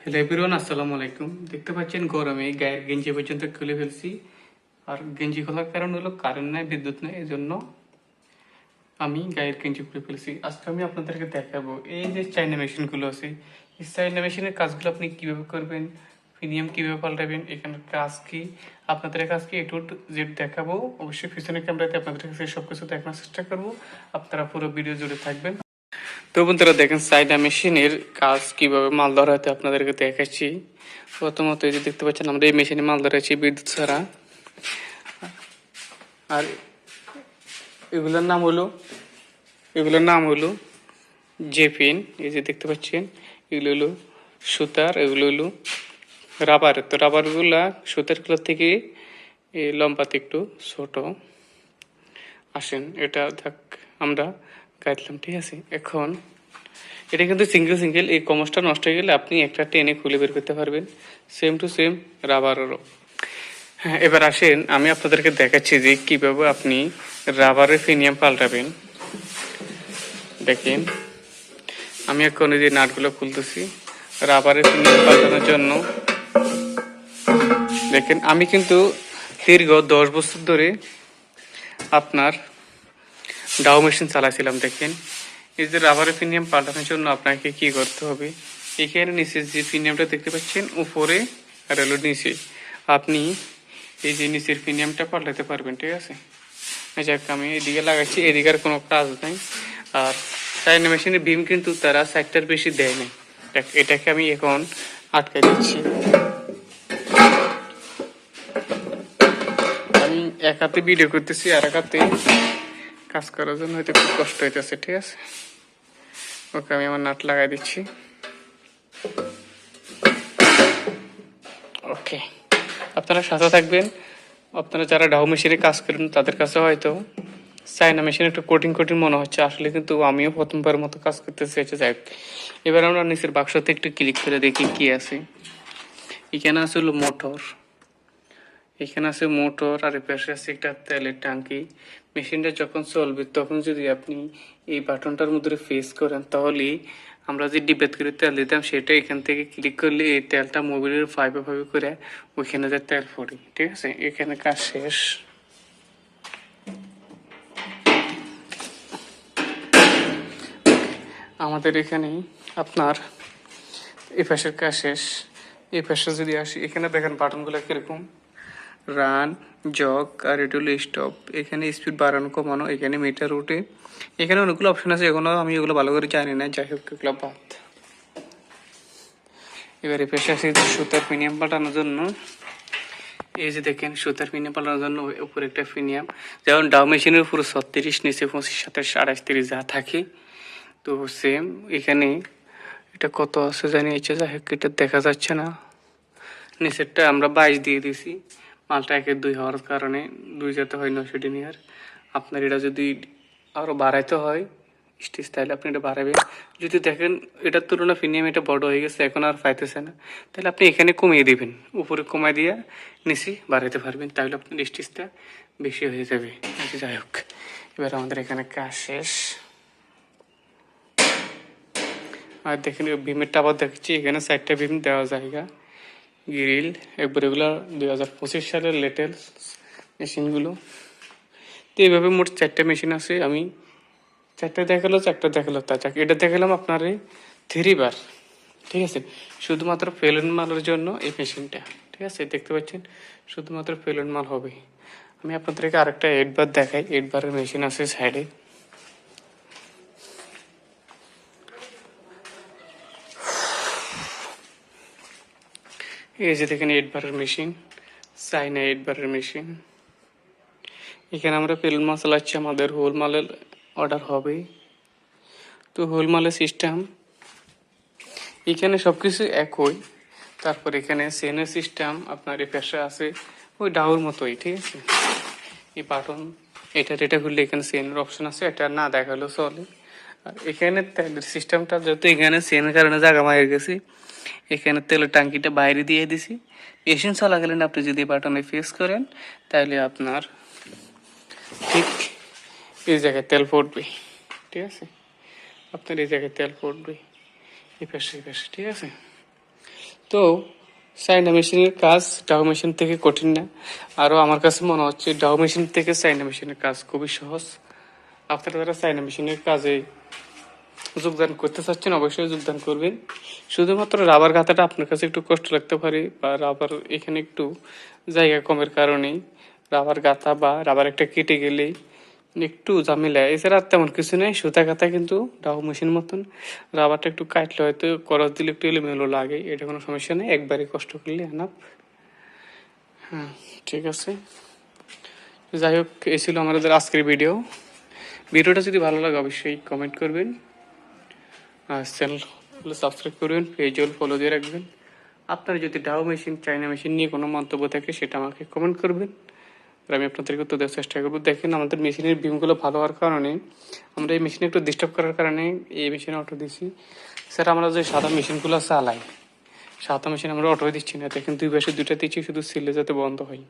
Hello everyone আসসালামু আলাইকুম দেখতে পাচ্ছেন গরমে গায়ের গেঞ্জি পর্যন্ত খুলে ফেলছি আর গেঞ্জি খোলার কারণ হলো কারেন্ট নাই বিদ্যুৎ নাই এই জন্য আমি গায়ের গেঞ্জি খুলে ফেলছি আজকে আমি আপনাদেরকে দেখাবো এই যে চাইনা মেশিনগুলো আছে এই চাইনা মেশিনের কাজগুলো আপনি কীভাবে করবেন প্রিমিয়াম কীভাবে পাল্টাবেন এখানে কাজ কি আপনাদের কাজ কি একটু যে দেখাবো অবশ্যই পিছনের ক্যামেরাতে আপনাদের কাছে সব কিছু দেখানোর চেষ্টা করব আপনারা পুরো ভিডিও জুড়ে থাকবেন তো বন্ধুরা দেখেন চাইনা মেশিনের কাজ কীভাবে মাল ধরা ধরাতে আপনাদেরকে দেখাচ্ছি। প্রথমত এই যে দেখতে পাচ্ছেন, আমরা এই মেশিনে মাল ধরাচ্ছি বিদ্যুৎ ছাড়া। আর এগুলোর নাম হলো, এগুলোর নাম হলো জেপিন, এই যে দেখতে পাচ্ছেন, এগুলো হলো সুতার, এগুলো হলো রাবার। তো রাবারগুলা, সুতারগুলো থেকে লম্বাতে একটু ছোট। আসেন, এটা থাক, আমরা কাটলাম, ঠিক আছে? এখন, এটা কিন্তু সিঙ্গেল সিঙ্গেল এই কমাসটা নষ্ট হয়ে গেলে আপনি একটা টেনে খুলে বের করতে পারবেন। সেম টু সেম রাবারেরও হ্যাঁ এবার আসেন, আমি আপনাদেরকে দেখাচ্ছি যে কীভাবে আপনি রাবারের ফিনিয়াম পাল্টাবেন। দেখেন, আমি এখন যে নাটগুলো খুলতেছি রাবারের ফিনিয়াম পাল্টানোর জন্য। দেখেন, আমি কিন্তু দীর্ঘ দশ বছর ধরে আপনার ডাও মেশিন চালাছিলাম দেখেন। এই যে রাবারের প্রিমিয়াম পাল্টানোর জন্য আপনাকে কি করতে হবে? এখানে নিচে যে প্রিমিয়ামটা দেখতে পাচ্ছেন, উপরে আর নিচে। আপনি এই যে নিচের প্রিমিয়ামটা পাল্টাতে পারবেন, ঠিক আছে? যাক আমি এদিকে লাগাচ্ছি, এদিকে আর কোনো কাজ নাই। আর চাইনা মেশিনের বিম কিন্তু তারা সাইডটার বেশি দেয় না এটাকে আমি এখন আটকে দিচ্ছি। আমি এক হাতে ভিডিও করতেছি, আর এক হাতে কাজ করার জন্য হয়তো খুব কষ্ট হইতেছে, ঠিক আছে? ওকে আমি আমার নাট লাগাই দিচ্ছি। ওকে। আপনারা সাথে থাকবেন। আপনারা যারা ডাউ মেশিনে কাজ করেন, তাদের কাছে হয়তো চাইনা মেশিন একটু কঠিন কঠিন মনে হচ্ছে। আসলে কিন্তু আমিও প্রথমবার মতো কাজ করতে চেয়েছি, যাই। এবার আমরা নিচের বাক্সতে একটু ক্লিক করে দেখি কি আছে। এখানে আছে হলো মোটর এখানে আছে মোটর আর এ পাশে আছে একটা তেলের ট্যাঙ্কি। মেশিনটা যখন চলবে, তখন যদি আপনি এই বাটনটার মধ্যে ফেস করেন, তাহলে আমরা যে ডিবেট করে তেল দিতাম, সেটা এখান থেকে ক্লিক করলে এই তেলটা মোবিলের ফাইভে ফাইভে করে ওইখানে যে তেল পড়ি, ঠিক আছে? এখানে কাজ শেষ। আমাদের এখানে আপনার এই পাশের কাজ শেষ। এই পাশে যদি আসি, এখানে দেখেন বাটনগুলো কীরকম। রান, জগ আর এটা হলো স্টপ এখানে স্পিড বাড়ানো, কমানো, এখানে মিটার উঠে এখানে অনেকগুলো অপশন আছে, এখনও আমি এগুলো ভালো করে জানি না। যাই হোক, এগুলো বাদ। এবারে পেশা আছে সুতার প্রিমিয়াম পাল্টানোর জন্য। এই যে দেখেন, সুতার প্রিমিয়াম পাল্টানোর জন্য উপরে একটা প্রিমিয়াম যেমন ডাউ মেশিনের উপরে ছত্রিশ, নিচে পঁচিশ, সাতাশ আঠাশ তিরিশ, যা থাকে। তো সেম এখানে এটা কত আছে জানি এটা যাই হোক, এটা দেখা যাচ্ছে না। নিচেরটা আমরা বাইশ দিয়ে দিছি মালটা একের দুই হওয়ার কারণে দুই যাতে হয় নশো ডিনিয়ার আপনার এটা যদি আরও বাড়াইতে হয় স্টেজ তাহলে আপনি এটা বাড়াবেন। যদি দেখেন এটার তুলনা প্রিমিয়াম এটা বড় হয়ে গেছে এখন আর পাইতেছে না। তাহলে আপনি এখানে কমিয়ে দিবেন উপরে কমাই দিয়ে নিচে বাড়াইতে পারবেন তাহলে আপনার স্টেজটা বেশি হয়ে যাবে। আচ্ছা, যাই হোক এবার আমাদের এখানে কাজ শেষ। আর দেখেন ভীমের টাবার দেখছি এখানে চারটা ভীম দেওয়া জায়গা। গ্রিল একবার এগুলো দুই হাজার পঁচিশ সালের লেটেস্ট মেশিনগুলো তো এইভাবে মোট চারটে মেশিন আছে, আমি চারটে দেখাল, চারটা দেখাল, তা চাক এটা দেখালাম আপনার এই থ্রি বার ঠিক আছে? শুধুমাত্র ফেলন মালের জন্য এই মেশিনটা ঠিক আছে? দেখতে পাচ্ছেন? শুধুমাত্র ফেলন মাল হবে। আমি আপনাদেরকে আরেকটা এইট বার দেখাই। এইট বারের মেশিন আছে সাইডে এই যে দেখেন এইট বারের মেশিন চাইনা এইট বারের মেশিন এখানে আমরা পেল মাল চালাচ্ছি আমাদের হোল মালের অর্ডার হবে। তো হোল মালের সিস্টেম এখানে সব কিছু একই। তারপর এখানে সেনের সিস্টেম আপনার এই পেশা আছে ওই ডাউর মতোই, ঠিক আছে? এই বাটন এটা এটা করলে এখানে সেনের অপশন আছে, এটা না দেখাল চলে। এখানে তেলের সিস্টেমটা যেহেতু এখানে সেনের কারণে জায়গা মারি গেছি, এখানে তেলের টাঙ্কিটা বাইরে দিয়ে দিছি। মেশিন চলাকালীন আপনি যদি বাটনে ফেস করেন, তাহলে আপনার ঠিক এই জায়গায় তেল পড়বে, ঠিক আছে? আপনার এই জায়গায় তেল পড়বে, এই পাশে এই পাশে, ঠিক আছে? তো চাইনা মেশিনের কাজ ডাউ মেশিন থেকে কঠিন না। আরও আমার কাছে মনে হচ্ছে, ডাউ মেশিন থেকে চাইনা মেশিনের কাজ খুবই সহজ। আপনারা যারা চাইনা মেশিনের কাজে যোগদান করতে চাচ্ছেন, অবশ্যই যোগদান করবেন। শুধুমাত্র রাবার গাঁথাটা আপনার কাছে একটু কষ্ট লাগতে পারে বা রাবার এখানে একটু জায়গা কমের কারণে রাবার গাঁথা বা রাবার একটা কেটে গেলে একটু ঝামেলা। এছাড়া তেমন কিছু নেই, সুতা গাঁথা কিন্তু ডাউ মেশিন মতন। রাবারটা একটু কাটলে হয়তো করস দিলে একটু এলোমেলো লাগে, এটা কোনো সমস্যা নেই, একবারে কষ্ট করলে হ্যাঁ ঠিক আছে। যাই হোক, এই ছিল আমাদের আজকের ভিডিও ভিডিওটা যদি ভালো লাগে, অবশ্যই কমেন্ট করবেন। আর চ্যানেল সাবস্ক্রাইব করবেন পেজ হল ফলো দিয়ে রাখবেন। আপনার যদি ডাও মেশিন চাইনা মেশিন নিয়ে কোনো মন্তব্য থাকে, সেটা আমাকে কমেন্ট করবেন। আর আমি আপনাদেরকে উত্তর দেওয়ার চেষ্টা করব। দেখেন, আমাদের মেশিনের বিমগুলো ভালো হওয়ার কারণে, আমরা এই মেশিনে একটু ডিস্টার্ব করার কারণে এই মেশিনে অটো দিছি। স্যার আমরা যে সাদা মেশিনগুলো চালাই, সাদা মেশিন আমরা অটো দিচ্ছি না। দেখেন, দুই পাশে দুইটা দিচ্ছি, শুধু সিলে যাতে বন্ধ হয়।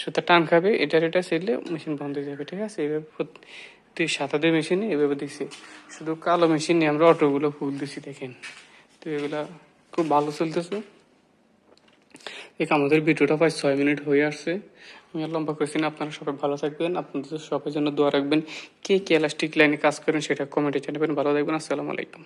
সুতা টান খাবে এটার এটা সেলে মেশিন বন্ধ হয়ে যাবে, ঠিক আছে? এইভাবে প্রতি সাতাদের মেশিনে এভাবে দিছি। শুধু কালো মেশিনে আমরা অটোগুলো ফুল দিছি, দেখেন। তো এগুলা খুব ভালো চলতেছে। দেখ, আমাদের ভিডিওটা প্রায় ছয় মিনিট হয়ে আসছে। আমি আর লম্বা করছি না, আপনারা সবাই ভালো থাকবেন। আপনাদের সবার জন্য দোয়া রাখবেন। কে কে এলাস্টিক লাইনে কাজ করেন সেটা কমেন্টে জানাবেন। ভালো থাকবেন, আসসালামু আলাইকুম।